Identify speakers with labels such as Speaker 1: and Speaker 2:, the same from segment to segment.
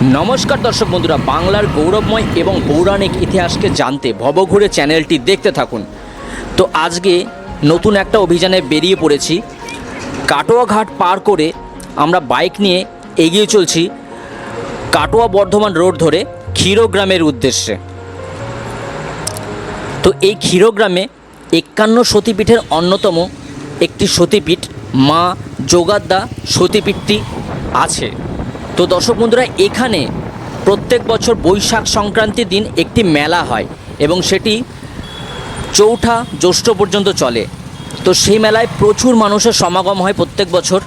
Speaker 1: নমস্কার দর্শক বন্ধুরা, বাংলার গৌরবময় এবং পৌরাণিক ইতিহাসকে জানতে ভবঘুরে চ্যানেলটি দেখতে থাকুন। তো আজকে নতুন একটা অভিযানে বেরিয়ে পড়েছি। কাটোয়া ঘাট পার করে আমরা বাইক নিয়ে এগিয়ে চলছি কাটোয়া বর্ধমান রোড ধরে ক্ষীরগ্রামের উদ্দেশ্যে। তো এই ক্ষীরগ্রামে একান্ন সতীপীঠের অন্যতম একটি সতীপীঠ মা যোগাদ্দা সতীপীঠটি আছে। তো দর্শক বন্ধুরা, এখানে প্রত্যেক বছর বৈশাখ সংক্রান্তির দিন একটি মেলা হয় এবং সেটি চৌঠা জ্যৈষ্ঠ পর্যন্ত চলে। তো সেই মেলায় প্রচুর মানুষের সমাগম হয় প্রত্যেক বছর।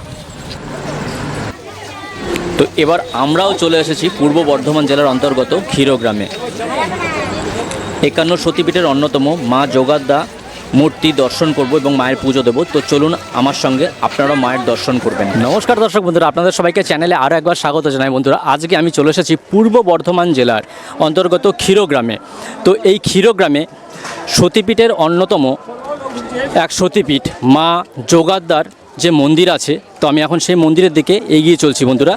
Speaker 1: তো এবার আমরাও চলে এসেছি পূর্ব বর্ধমান জেলার অন্তর্গত ক্ষীরগ্রামে। একান্ন সতীপীঠের অন্যতম মা যোগাদ্দা মূর্তি দর্শন করব এবং মায়ের পুজো দেবো। তো চলুন আমার সঙ্গে আপনারাও মায়ের দর্শন করবেন। নমস্কার দর্শক বন্ধুরা, আপনাদের সবাইকে চ্যানেলে আরও একবার স্বাগত জানাই। বন্ধুরা, আজকে আমি চলে এসেছি পূর্ব বর্ধমান জেলার অন্তর্গত ক্ষীরগ্রামে। তো এই ক্ষীরগ্রামে সতীপীঠের অন্যতম এক সতীপীঠ, মা যোগাদ্দার যে মন্দির আছে, তো আমি এখন সেই মন্দিরের দিকে এগিয়ে চলছি বন্ধুরা।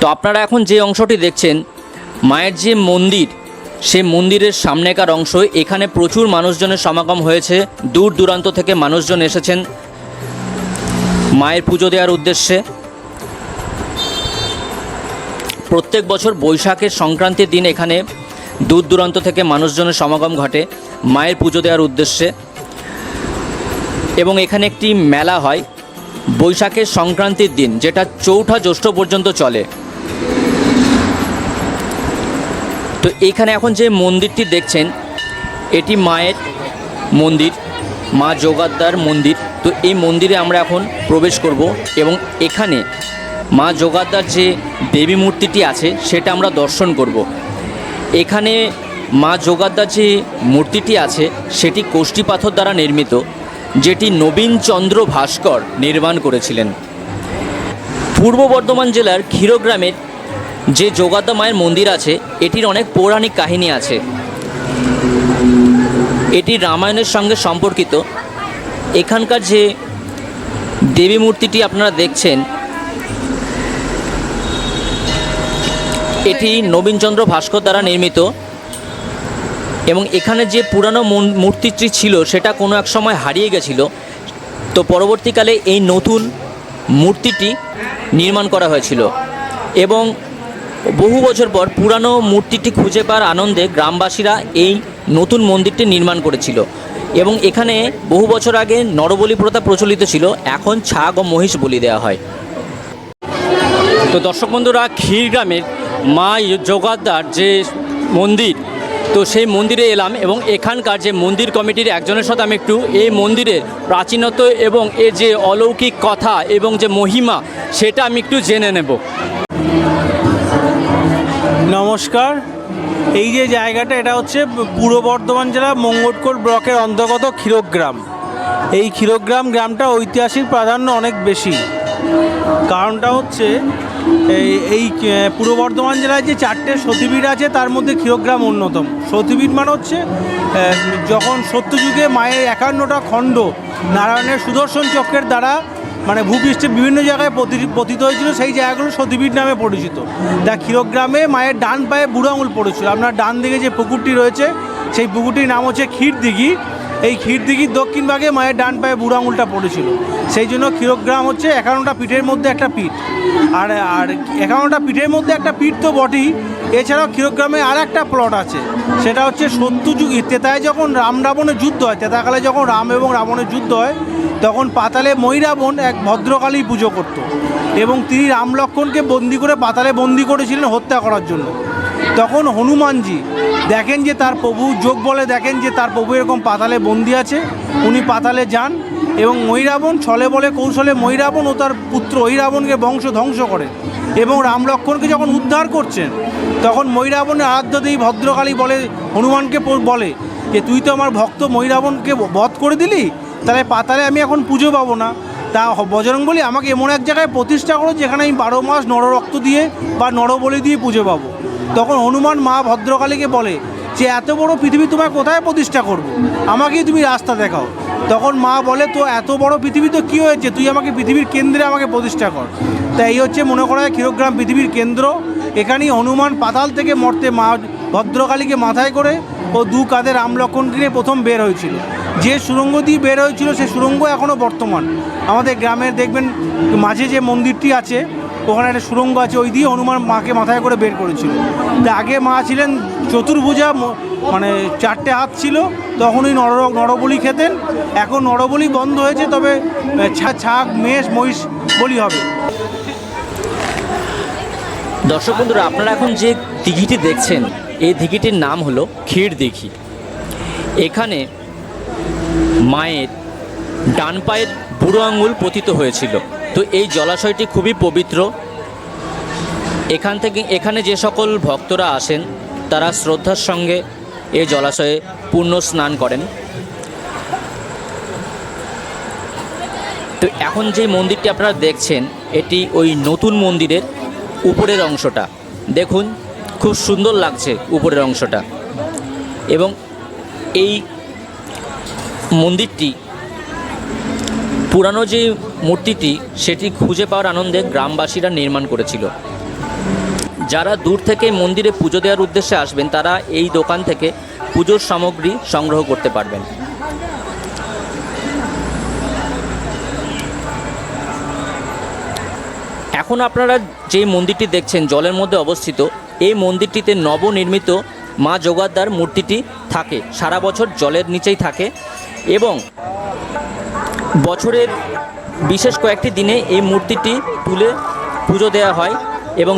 Speaker 1: তো আপনারা এখন যে অংশটি দেখছেন, মায়ের যে মন্দির সেই মন্দিরের সামনেকার অংশ, এখানে প্রচুর মানুষজনের সমাগম হয়েছে। দূর দূরান্ত থেকে মানুষজন এসেছেন মায়ের পুজো দেওয়ার উদ্দেশ্যে। প্রত্যেক বছর বৈশাখের সংক্রান্তির দিন এখানে দূর দূরান্ত থেকে মানুষজনের সমাগম ঘটে, মায়ের পুজো দেওয়ার উদ্দেশ্যে। এবং এখানে একটি মেলা হয়। বৈশাখের সংক্রান্তির দিন, যেটা চৌঠা জ্যৈষ্ঠ পর্যন্ত চলে। তো এখানে এখন যে মন্দিরটি দেখছেন, এটি মায়ের মন্দির, মা যোগাদ্দার মন্দির। তো এই মন্দিরে আমরা এখন প্রবেশ করব এবং এখানে মা যোগাদ্দার যে দেবী মূর্তিটি আছে, সেটা আমরা দর্শন করব। এখানে মা যোগাদ্দার যে মূর্তিটি আছে, সেটি কোষ্ঠী পাথর দ্বারা নির্মিত, যেটি নবীনচন্দ্র ভাস্কর নির্মাণ করেছিলেন। পূর্ব বর্ধমান জেলার ক্ষীরগ্রামের যে যোগাদ্দা মায়ের মন্দির আছে, এটির অনেক পৌরাণিক কাহিনী আছে। এটি রামায়ণের সঙ্গে সম্পর্কিত। এখানকার যে দেবী মূর্তিটি আপনারা দেখছেন, এটি নবীনচন্দ্র ভাস্কর দ্বারা নির্মিত এবং এখানে যে পুরানো মূর্তিটি ছিল, সেটা কোনো এক সময় হারিয়ে গেছিল। তো পরবর্তীকালে এই নতুন মূর্তিটি নির্মাণ করা হয়েছিল। এবং বহু বছর পর পুরানো মূর্তিটি খুঁজে পাওয়ার আনন্দে গ্রামবাসীরা এই নতুন মন্দিরটি নির্মাণ করেছিল। এবং এখানে বহু বছর আগে নরবলি প্রথা প্রচলিত ছিল, এখন ছাগ ও মহিষ বলি দেওয়া হয়। তো দর্শক বন্ধুরা ক্ষীরগ্রামের মা যোগাদ্দার যে মন্দির, তো সেই মন্দিরে এলাম এবং এখানকার যে মন্দির কমিটির একজনের সাথে আমি একটু এই মন্দিরের প্রাচীনত্ব এবং এর যে অলৌকিক কথা এবং যে মহিমা, সেটা আমি একটু জেনে নেব।
Speaker 2: নমস্কার। এই যে জায়গাটা, এটা হচ্ছে পূর্ব বর্ধমান জেলা মঙ্গটকোট ব্লকের অন্তর্গত ক্ষীরগ্রাম। এই ক্ষীরগ্রাম গ্রামটা ঐতিহাসিক প্রাধান্য অনেক বেশি। কারণটা হচ্ছে, এই এই পূর্ব বর্ধমান জেলায় যে চারটে সতীপীঠ আছে, তার মধ্যে ক্ষীরগ্রাম অন্যতম। সতীপীঠ মানে হচ্ছে যখন সত্যযুগে মায়ের একান্নটা খণ্ড, নারায়ণের সুদর্শন চক্রের দ্বারা মানে ভূপৃষ্ঠে বিভিন্ন জায়গায় পতি- পতিত হয়েছিল, সেই জায়গাগুলো সতীপীঠ নামে পরিচিত। তা ক্ষীরগ্রামে মায়ের ডান পায়ে বুড়ো আঙুল পড়েছিল। আপনার ডান দিকে যে পুকুরটি রয়েছে, সেই পুকুরটির নাম হচ্ছে ক্ষীরদিঘি। এই ক্ষীরদিঘির দক্ষিণ ভাগে মায়ের ডান পায়ে বুড়ো আঙুলটা পড়েছিল। সেই জন্য ক্ষীরগ্রাম হচ্ছে একান্নটা পিঠের মধ্যে একটা পিঠ। আর আর একান্নটা পিঠের মধ্যে একটা পিঠ তো বটেই। এছাড়াও ক্ষীরগ্রামে আর একটা প্লট আছে। সেটা হচ্ছে সত্যযুগ। তেতায় যখন রাম রাবণের যুদ্ধ হয়, তেতাকালে যখন রাম এবং রাবণের যুদ্ধ হয় তখন পাতালে ময়রাবণ এক ভদ্রকালী পুজো করত এবং তিনি রামলক্ষণকে বন্দি করে পাতালে বন্দি করেছিলেন হত্যা করার জন্য। তখন হনুমানজি দেখেন যে তার প্রভু, যোগ বলে দেখেন যে তার প্রভু এরকম পাতালে বন্দি আছে, উনি পাতালে যান এবং ময়রাবণ ছলে বলে কৌশলে ময়রাবণ ও তার পুত্র ঐরাবণকে বংশ ধ্বংস করে এবং রাম লক্ষ্মণকে যখন উদ্ধার করছেন, তখন ময়রাবণের আরাধ্য দেবী ভদ্রকালী বলে হনুমানকে বলে যে, তুই তো আমার ভক্ত ময়রাবণকে বধ করে দিলি? তাহলে পাতালে আমি এখন পুজো পাবো না। তা হ- বজরং বলি আমাকে এমন এক জায়গায় প্রতিষ্ঠা করো যেখানে আমি বারো মাস নররক্ত দিয়ে বা নরবলি দিয়ে পুজো পাবো। তখন হনুমান মা ভদ্রকালীকে বলে যে, এত বড় পৃথিবী তোমায় কোথায় প্রতিষ্ঠা করব। আমাকেই তুমি রাস্তা দেখাও। তখন মা বলে, তো এত বড় পৃথিবী তো কী হয়েছে? তুই আমাকে পৃথিবীর কেন্দ্রে আমাকে প্রতিষ্ঠা কর। তা এই হচ্ছে মনে করা হয় ক্ষীরগ্রাম পৃথিবীর কেন্দ্র। এখানেই হনুমান পাতাল থেকে মর্তে মা ভদ্রকালীকে মাথায় করে ও দু কাঁধে রামলক্ষণকে নিয়ে প্রথম বের হয়েছিল। যে সুড়ঙ্গ দিয়ে বের হয়েছিল, সে সুড়ঙ্গ এখনও বর্তমান। আমাদের গ্রামের দেখবেন মাঝে যে মন্দিরটি আছে, ওখানে একটা সুড়ঙ্গ আছে, ওই দিয়ে হনুমান মাকে মাথায় করে বের করেছিল। আগে মা ছিলেন চতুর্ভুজা মানে চারটে হাত ছিল, তখনই নর, নরবলি খেতেন। এখন নরবলি বন্ধ হয়েছে, তবে ছাগ, মেষ, মহিষ বলি হবে।
Speaker 1: দর্শক বন্ধুরা, আপনারা এখন যে দিঘিটি দেখছেন, এই দিঘিটির নাম হলো ক্ষীর দিঘি এখানে মায়ের ডান পায়ের বুড়ো আঙুল পতিত হয়েছিল। তো এই জলাশয়টি খুবই পবিত্র। এখান থেকে, এখানে যে সকল ভক্তরা আসেন, তারা শ্রদ্ধার সঙ্গে এই জলাশয়ে পূর্ণ স্নান করেন। তো এখন যে মন্দিরটি আপনারা দেখছেন, এটি ওই নতুন মন্দিরের উপরের অংশটা। দেখুন, খুব সুন্দর লাগছে উপরের অংশটা। এবং এই মন্দিরটি, পুরানো যে মূর্তিটি, সেটি খুঁজে পাওয়ার আনন্দে গ্রামবাসীরা নির্মাণ করেছিল। যারা দূর থেকে মন্দিরে পুজো দেওয়ার উদ্দেশ্যে আসবেন, তারা এই দোকান থেকে পুজোর সামগ্রী সংগ্রহ করতে পারবেন। এখন আপনারা যে মন্দিরটি দেখছেন, জলের মধ্যে অবস্থিত, এই মন্দিরটিতে নবনির্মিত মা জোগাদ্দার মূর্তিটি থাকে। সারা বছর জলের নিচেই থাকে এবং বছরের বিশেষ কয়েকটি দিনে এই মূর্তিটি তুলে পুজো দেওয়া হয় এবং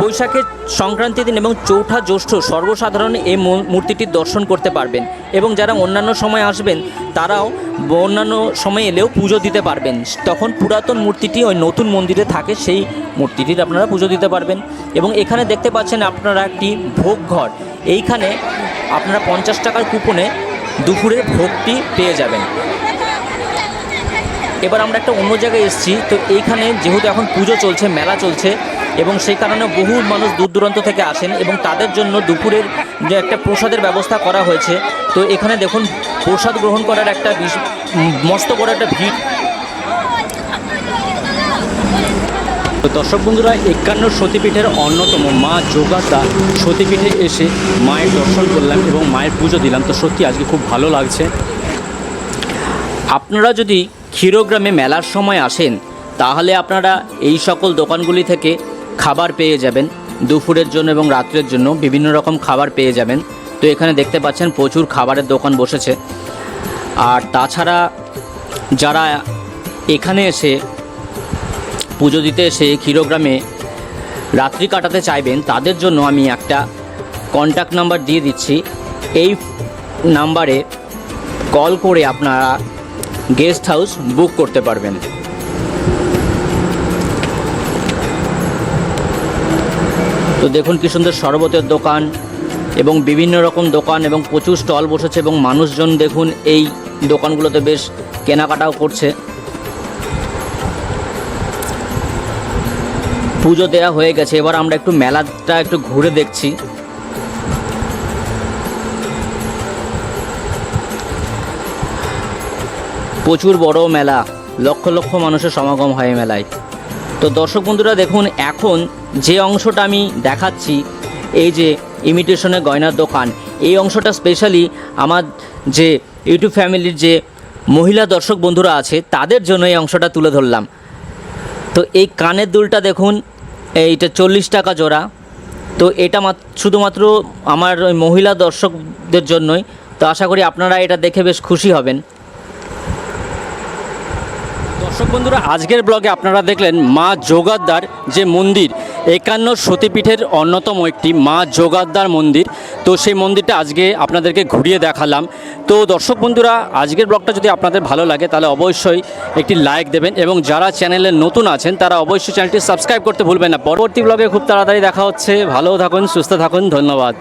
Speaker 1: বৈশাখের সংক্রান্তি দিন এবং চৌঠা জ্যৈষ্ঠ সর্বসাধারণ এই মূ- মূর্তিটির দর্শন করতে পারবেন এবং যারা অন্যান্য সময় আসবেন, তারাও অন্যান্য সময় এলেও পুজো দিতে পারবেন। তখন পুরাতন মূর্তিটি ওই নতুন মন্দিরে থাকে, সেই মূর্তিটির আপনারা পুজো দিতে পারবেন। এবং এখানে দেখতে পাচ্ছেন আপনারা একটি ভোগ ঘর। এইখানে আপনারা পঞ্চাশ টাকার কুপনে দুপুরের ভোগটি পেয়ে যাবেন। এবার আমরা একটা অন্য জায়গায় এসেছি, তো এইখানে যেহেতু এখন পুজো চলছে, মেলা চলছে, এবং সেই কারণে বহু মানুষ দূর দূরান্ত থেকে আসেন এবং তাদের জন্য দুপুরের যে একটা প্রসাদের ব্যবস্থা করা হয়েছে। তো এখানে দেখুন, প্রসাদ গ্রহণ করার একটা মস্ত বড় একটা ভিড়।
Speaker 3: তো দর্শক বন্ধুরা, একান্ন সতীপীঠের অন্যতম মা যোগাদা সতীপীঠে এসে মায়ের দর্শন করলাম এবং মায়ের পুজো দিলাম। তো সত্যি আজকে খুব ভালো লাগছে।
Speaker 1: আপনারা যদি ক্ষীরগ্রামে মেলার সময় আসেন, তাহলে আপনারা এই সকল দোকানগুলি থেকে খাবার পেয়ে যাবেন। দুপুরের জন্য এবং রাত্রের জন্য বিভিন্ন রকম খাবার পেয়ে যাবেন। তো এখানে দেখতে পাচ্ছেন প্রচুর খাবারের দোকান বসেছে। আর তাছাড়া যারা এখানে এসে পুজো দিতে এসে ক্ষীরগ্রামে রাত্রি কাটাতে চাইবেন, তাদের জন্য আমি একটা কন্ট্যাক্ট নাম্বার দিয়ে দিচ্ছি। এই নাম্বারে কল করে আপনারা গেস্ট হাউস বুক করতে পারবেন। তো দেখুন কি সুন্দর শরবতের দোকান এবং বিভিন্ন রকম দোকান এবং প্রচুর স্টল বসেছে এবং মানুষজন দেখুন এই দোকানগুলোতে বেশ কেনাকাটাও করছে। পুজো দেওয়া হয়ে গেছে। এবার আমরা একটু মেলাটা একটু ঘুরে দেখছি। প্রচুর বড় মেলা, লক্ষ লক্ষ মানুষের সমাগম হয় মেলায়। তো দর্শক বন্ধুরা, দেখুন, এখন যে অংশটা আমি দেখাচ্ছি, এই যে ইমিটেশনের গয়নার দোকান, এই অংশটা স্পেশালি আমার যে ইউটিউব ফ্যামিলির যে মহিলা দর্শক বন্ধুরা আছে, তাদের জন্য এই অংশটা তুলে ধরলাম। তো এই কানের দুলটা দেখুন এইটা চল্লিশ টাকা জোড়া। তো এটা মাত- শুধুমাত্র আমার ওই মহিলা দর্শকদের জন্যই। তো আশা করি আপনারা এটা দেখে বেশ খুশি হবেন।
Speaker 3: দর্শক বন্ধুরা, আজকের ব্লগে আপনারা দেখলেন মা যোগাদ্দার যে মন্দির, একান্ন সতীপীঠের অন্যতম একটি মা যোগাদ্দার মন্দির। তো সেই মন্দিরটা আজকে আপনাদেরকে ঘুরিয়ে দেখালাম। তো দর্শক বন্ধুরা, আজকের ব্লগটা যদি আপনাদের ভালো লাগে, তাহলে অবশ্যই একটি লাইক দেবেন এবং যারা চ্যানেলে নতুন আছেন, তারা অবশ্যই চ্যানেলটি সাবস্ক্রাইব করতে ভুলবেন না। পরবর্তী ব্লগে খুব তাড়াতাড়ি দেখা হচ্ছে। ভালো থাকুন, সুস্থ থাকুন, ধন্যবাদ।